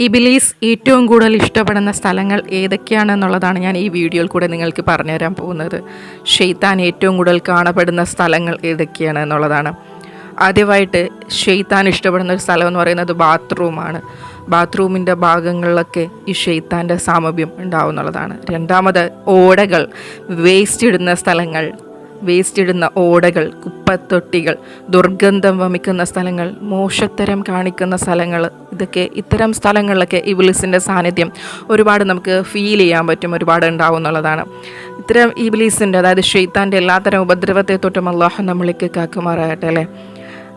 ഇബിലീസ് ഏറ്റവും കൂടുതൽ ഇഷ്ടപ്പെടുന്ന സ്ഥലങ്ങൾ ഏതൊക്കെയാണെന്നുള്ളതാണ് ഞാൻ ഈ വീഡിയോയിൽ കൂടെ നിങ്ങൾക്ക് പറഞ്ഞുതരാൻ പോകുന്നത്. ഷെയ്ത്താൻ ഏറ്റവും കൂടുതൽ കാണപ്പെടുന്ന സ്ഥലങ്ങൾ ഏതൊക്കെയാണ് എന്നുള്ളതാണ് ആദ്യമായിട്ട് ഷെയ്ത്താൻ ഇഷ്ടപ്പെടുന്ന ഒരു സ്ഥലം എന്ന് പറയുന്നത് ബാത്റൂമാണ്. ബാത്റൂമിന്റെ ഭാഗങ്ങളിലൊക്കെ ഈ ഷെയ്ത്താന്റെ സാമീപ്യം ഉണ്ടാവുന്നുള്ളതാണ്. രണ്ടാമത് ഓടകൾ വേസ്റ്റ് ഇടുന്ന സ്ഥലങ്ങൾ വേസ്റ്റ് ഇടുന്ന ഓടകൾ കുപ്പത്തൊട്ടികൾ ദുർഗന്ധം വമിക്കുന്ന സ്ഥലങ്ങൾ മോശത്തരം കാണിക്കുന്ന സ്ഥലങ്ങൾ ഇതൊക്കെ ഇത്തരം സ്ഥലങ്ങളിലൊക്കെ ഇബിലിസിന്റെ സാന്നിധ്യം ഒരുപാട് നമുക്ക് ഫീൽ ചെയ്യാൻ പറ്റും ഒരുപാട് ഉണ്ടാവും എന്നുള്ളതാണ്. ഇത്തരം ഇബിലിസിന്റെ അതായത് ഷെയ്ത്താന്റെ എല്ലാത്തരം ഉപദ്രവത്തെ തൊട്ടും അള്ളാഹു നമ്മളിലേക്ക് കാക്കുമാറാകട്ടെ അല്ലേ?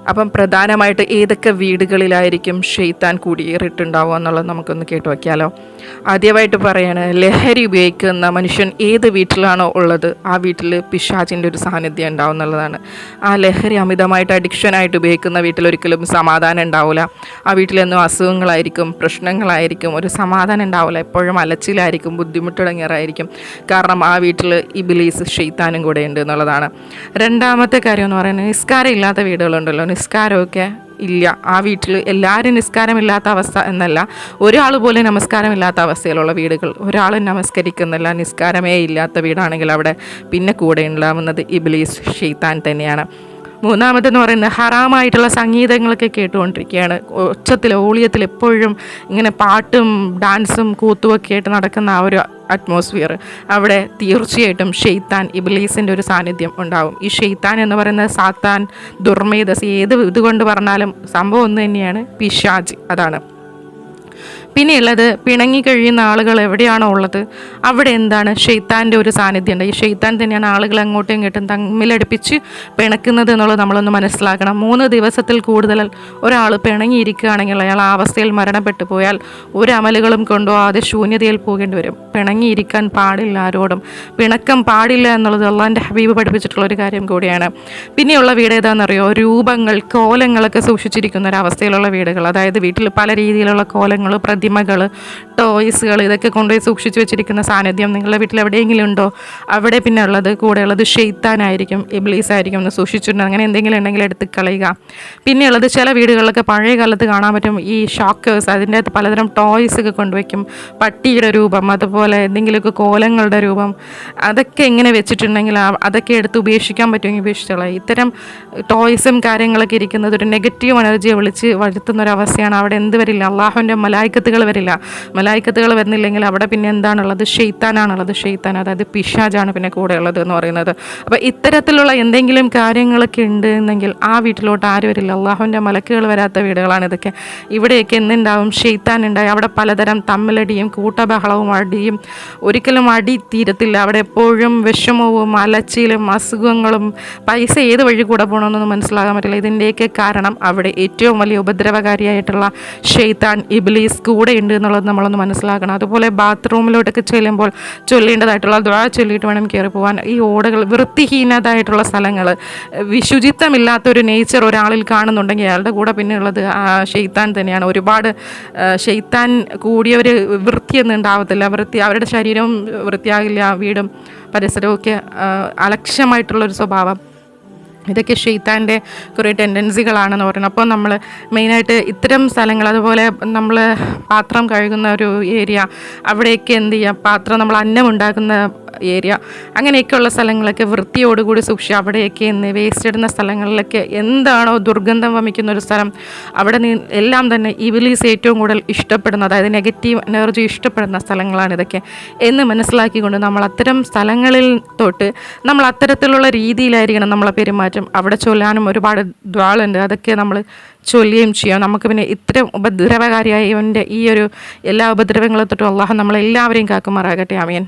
അപ്പം പ്രധാനമായിട്ട് ഏതൊക്കെ വീടുകളിലായിരിക്കും ഷെയ്ത്താൻ കുടിയേറിയിട്ടുണ്ടാവുക എന്നുള്ളത് നമുക്കൊന്ന് കേട്ടു വയ്ക്കാമല്ലോ ആദ്യമായിട്ട് പറയാണ് ലഹരി ഉപയോഗിക്കുന്ന മനുഷ്യൻ ഏത് വീട്ടിലാണോ ഉള്ളത് ആ വീട്ടിൽ പിശാചിന്റെ ഒരു സാന്നിധ്യം ഉണ്ടാവും എന്നുള്ളതാണ്. ആ ലഹരി അമിതമായിട്ട് അഡിക്ഷൻ ആയിട്ട് ഉപയോഗിക്കുന്ന വീട്ടിൽ ഒരിക്കലും സമാധാനം ഉണ്ടാവില്ല ആ വീട്ടിലെന്നും അസുഖങ്ങളായിരിക്കും പ്രശ്നങ്ങളായിരിക്കും ഒരു സമാധാനം ഉണ്ടാവില്ല എപ്പോഴും അലച്ചിലായിരിക്കും ബുദ്ധിമുട്ടിടങ്ങേറായിരിക്കും. കാരണം ആ വീട്ടിൽ ഈ ബിലീസ് ഷെയ്ത്താനും കൂടെ ഉണ്ട് എന്നുള്ളതാണ്. രണ്ടാമത്തെ കാര്യം എന്ന് പറയുന്നത് നിസ്കാരം ഇല്ലാത്ത വീടുകളുണ്ടല്ലോ നിസ്കാരമൊക്കെ ഇല്ല. ആ വീട്ടിൽ എല്ലാവരും നിസ്കാരമില്ലാത്ത അവസ്ഥ എന്നല്ല. ഒരാൾ പോലും നമസ്കാരമില്ലാത്ത അവസ്ഥയിലുള്ള വീടുകൾ. ഒരാൾ നമസ്കരിക്കുന്നില്ല നിസ്കാരമേ ഇല്ലാത്ത വീടാണെങ്കിൽ അവിടെ പിന്നെ കൂടെ ഉണ്ടാവുന്നത് ഇബ്ലീസ് ഷെയ്ത്താൻ തന്നെയാണ്. മൂന്നാമതെന്ന് പറയുന്നത് ഹറാമായിട്ടുള്ള സംഗീതങ്ങളൊക്കെ കേട്ടുകൊണ്ടിരിക്കുകയാണ്. ഒച്ചത്തിൽ ഓളിയത്തിൽ എപ്പോഴും ഇങ്ങനെ പാട്ടും ഡാൻസും കൂത്തുമൊക്കെ ആയിട്ട് നടക്കുന്ന ആ ഒരു അറ്റ്മോസ്ഫിയർ അവിടെ തീർച്ചയായിട്ടും ഷെയ്ത്താൻ ഇബിലീസിന്റെ ഒരു സാന്നിധ്യം ഉണ്ടാവും. ഈ ഷെയ്ത്താൻ എന്ന് പറയുന്ന സാത്താൻ ദുർമേധസ് ഏത് ഇതുകൊണ്ട് പറഞ്ഞാലും സംഭവം ഒന്ന് തന്നെയാണ് പിശാജ് അതാണ്. പിന്നെയുള്ളത് പിണങ്ങി കഴിയുന്ന ആളുകൾ എവിടെയാണോ ഉള്ളത്? അവിടെ എന്താണ് ഷെയ്ത്താന്റെ ഒരു സാന്നിധ്യം? ഉണ്ട് ഈ ഷെയ്ത്താൻ തന്നെയാണ് ആളുകൾ അങ്ങോട്ടും ഇങ്ങോട്ടും തമ്മിലടുപ്പിച്ച് പിണക്കുന്നത് എന്നുള്ളത് നമ്മളൊന്ന് മനസ്സിലാക്കണം. മൂന്ന് ദിവസത്തിൽ കൂടുതൽ ഒരാൾ പിണങ്ങിയിരിക്കുകയാണെങ്കിൽ അയാൾ ആ അവസ്ഥയിൽ മരണപ്പെട്ടു പോയാൽ ഒരു അമലുകളും കൊണ്ടുപോകാതെ ശൂന്യതയിൽ പോകേണ്ടി വരും. പിണങ്ങിയിരിക്കാൻ പാടില്ല ആരോടും. പിണക്കം പാടില്ല എന്നുള്ളത് അള്ളാന്റെ ഹബീബ് പഠിപ്പിച്ചിട്ടുള്ള ഒരു കാര്യം കൂടിയാണ്. പിന്നെയുള്ള വീട് ഏതാണെന്നറിയോ? രൂപങ്ങൾ കോലങ്ങളൊക്കെ സൂക്ഷിച്ചിരിക്കുന്ന ഒരു അവസ്ഥയിലുള്ള വീടുകൾ. അതായത് വീട്ടിൽ പല രീതിയിലുള്ള കോലങ്ങൾ പ്രതിമകൾ ടോയ്സുകൾ ഇതൊക്കെ കൊണ്ടുപോയി സൂക്ഷിച്ചു വെച്ചിരിക്കുന്ന സാന്നിധ്യം നിങ്ങളുടെ വീട്ടിൽ എവിടെയെങ്കിലും ഉണ്ടോ? അവിടെ പിന്നെ ഉള്ളത് കൂടെ ഉള്ളത് ഷെയ്ത്താനായിരിക്കും ഇബ്ലീസ് ആയിരിക്കും ഒന്ന് സൂക്ഷിച്ചിട്ടുണ്ട്. അങ്ങനെ എന്തെങ്കിലും ഉണ്ടെങ്കിൽ എടുത്ത് കളയുക. പിന്നെയുള്ളത് ചില വീടുകളിലൊക്കെ പഴയ കാലത്ത് കാണാൻ പറ്റും ഈ ഷോക്കേഴ്സ് അതിന്റെ അകത്ത് പലതരം ടോയ്സ് ഒക്കെ കൊണ്ടുവയ്ക്കും. പട്ടിയുടെ രൂപം അതുപോലെ എന്തെങ്കിലുമൊക്കെ കോലങ്ങളുടെ രൂപം അതൊക്കെ എങ്ങനെ വെച്ചിട്ടുണ്ടെങ്കിൽ അതൊക്കെ എടുത്ത് ഉപേക്ഷിക്കാൻ പറ്റുമെങ്കിൽ ഉപേക്ഷിച്ചോളാം. ഇത്തരം ടോയ്സും കാര്യങ്ങളൊക്കെ ഇരിക്കുന്നത് ഒരു നെഗറ്റീവ് എനർജിയെ വിളിച്ച് വരുത്തുന്ന ഒരു അവസ്ഥയാണ്. അവിടെ എന്ത് വരില്ല അള്ളാഹുവിന്റെ മലായിക്കത്തുകൾ വരില്ല. മലായിക്കത്തുകൾ വരുന്നില്ലെങ്കിൽ അവിടെ പിന്നെ എന്താണുള്ളത്? ഷെയ്ത്താനാണുള്ളത്. ഷെയ്ത്താൻ അതായത് പിശാജാണ് പിന്നെ കൂടെ ഉള്ളത് എന്ന് പറയുന്നത്. അപ്പോൾ ഇത്തരത്തിലുള്ള എന്തെങ്കിലും കാര്യങ്ങളൊക്കെ ഉണ്ട് എന്നെങ്കിൽ ആ വീട്ടിലോട്ട് ആരും വരില്ല. അള്ളാഹുവിന്റെ മലക്കുകൾ വരാത്ത വീടുകളാണ് ഇതൊക്കെ. ഇവിടെയൊക്കെ എന്തുണ്ടാവും? ഷെയ്ത്താൻ ഉണ്ടായി. അവിടെ പലതരം തമ്മിലടിയും കൂട്ടബഹളവും അടിയും ഒരിക്കലും അടി തീരത്തില്ല. അവിടെ എപ്പോഴും വിഷമവും അലച്ചിലും അസുഖങ്ങളും പൈസ ഏത് വഴി കൂടെ പോകണമെന്നൊന്നും മനസ്സിലാകാൻ പറ്റില്ല. ഇതിന്റെയൊക്കെ കാരണം അവിടെ ഏറ്റവും വലിയ ഉപദ്രവകാരിയായിട്ടുള്ള ഷെയ്ത്താൻ ഇബ്ലീസ് കൂടെ ഉണ്ട് എന്നുള്ളത് നമ്മളൊന്ന് മനസ്സിലാക്കണം. അതുപോലെ ബാത്റൂമിലോട്ടൊക്കെ ചെല്ലുമ്പോൾ ചൊല്ലേണ്ടതായിട്ടുള്ള ദ്വാ ചൊല്ലിയിട്ട് വേണം കയറി പോകാൻ ഈ ഓടകൾ വൃത്തിഹീനതായിട്ടുള്ള സ്ഥലങ്ങൾ. വിശുചിത്വമില്ലാത്തൊരു നേച്ചർ ഒരാളിൽ കാണുന്നുണ്ടെങ്കിൽ അയാളുടെ കൂടെ പിന്നെ ഉള്ളത് ഷെയ്ത്താൻ തന്നെയാണ്. ഒരുപാട് ഷെയ്ത്താൻ കൂടിയവർ വൃത്തിയൊന്നും ഉണ്ടാവത്തില്ല. വൃത്തി അവരുടെ ശരീരവും വൃത്തിയാകില്ല. വീടും പരിസരവും ഒക്കെ അലക്ഷ്യമായിട്ടുള്ളൊരു സ്വഭാവം. ഇതൊക്കെ ഷെയ്ത്താന്റെ കുറേ ടെൻഡൻസികളാണെന്ന് പറയുന്നത് അപ്പോൾ നമ്മൾ മെയിനായിട്ട് ഇത്തരം സ്ഥലങ്ങൾ അതുപോലെ നമ്മൾ പാത്രം കഴുകുന്ന ഒരു ഏരിയ അവിടെയൊക്കെ എന്ത് ചെയ്യുക പാത്രം നമ്മൾ അന്നം ഉണ്ടാക്കുന്ന ഏരിയ. അങ്ങനെയൊക്കെയുള്ള സ്ഥലങ്ങളൊക്കെ വൃത്തിയോടുകൂടി സൂക്ഷിച്ച് അവിടെയൊക്കെ എന്ന് വേസ്റ്റ് ഇടുന്ന സ്ഥലങ്ങളിലൊക്കെ എന്താണോ ദുർഗന്ധം വമിക്കുന്ന ഒരു സ്ഥലം അവിടെ എല്ലാം തന്നെ ഇവിലീസ് ഏറ്റവും കൂടുതൽ ഇഷ്ടപ്പെടുന്ന അതായത് നെഗറ്റീവ് എനർജി ഇഷ്ടപ്പെടുന്ന സ്ഥലങ്ങളാണ് ഇതൊക്കെ. എന്ന് മനസ്സിലാക്കിക്കൊണ്ട് നമ്മൾ അത്തരം സ്ഥലങ്ങളിൽ തൊട്ട് നമ്മൾ അത്തരത്തിലുള്ള രീതിയിലായിരിക്കണം നമ്മളെ പെരുമാറ്റം. അവിടെ ചൊല്ലാനും ഒരുപാട് ദ്വാളുണ്ട്. അതൊക്കെ നമ്മൾ ചൊല്ലുകയും ചെയ്യാം. നമുക്ക് പിന്നെ ഇത്തരം ഉപദ്രവകാരിയായ ഇവന്റെ ഈ ഒരു എല്ലാ ഉപദ്രവങ്ങളെ തൊട്ടും അള്ളാഹു നമ്മളെല്ലാവരെയും കാക്കുമാറാകട്ടെ. അമയൻ